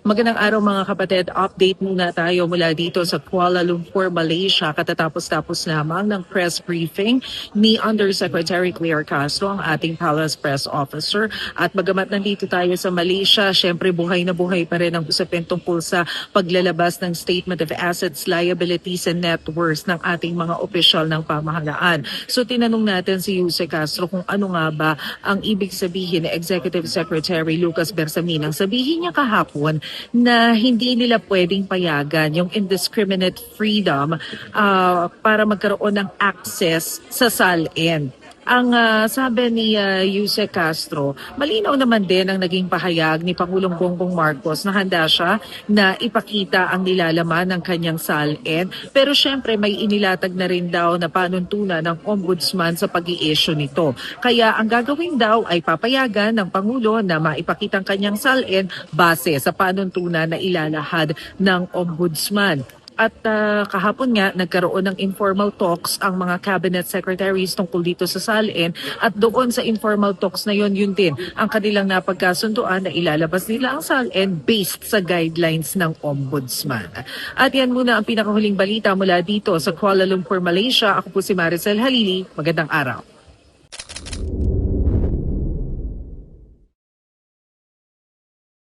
Magandang araw mga kapatid. Update muna tayo mula dito sa Kuala Lumpur, Malaysia. Katatapos-tapos lamang ng press briefing ni Undersecretary Claire Castro, ang ating Palace Press Officer. At bagamat nandito tayo sa Malaysia, syempre buhay na buhay pa rin ang usapin tungkol sa paglalabas ng Statement of Assets, Liabilities and Net Worth ng ating mga opisyal ng pamahalaan. So tinanong natin si Jose Castro kung ano nga ba ang ibig sabihin ni Executive Secretary Lucas Bersamin. Ang sabihin niya kahapon na hindi nila pwedeng payagan yung indiscriminate freedom ah, para magkaroon ng access sa SALN. Ang ah, sabi ni uh, Yuse Castro, malinaw naman din ang naging pahayag ni Pangulong Bongbong Marcos na handa siya na ipakita ang nilalaman ng kanyang SALN. Pero syempre may inilatag na rin daw na panuntunan ng ombudsman sa pag issue nito. Kaya ang gagawin daw ay papayagan ng Pangulo na maipakita ang kanyang SALN base sa panuntunan na ilalahad ng ombudsman. At ah, kahapon nga, nagkaroon ng informal talks ang mga cabinet secretaries tungkol dito sa SALN at doon sa informal talks na yon yun din ang kanilang napagkasunduan na ilalabas nila ang SALN based sa guidelines ng ombudsman. At yan muna ang pinakahuling balita mula dito sa Kuala Lumpur, Malaysia. Ako po si Maricel Halili. Magandang araw.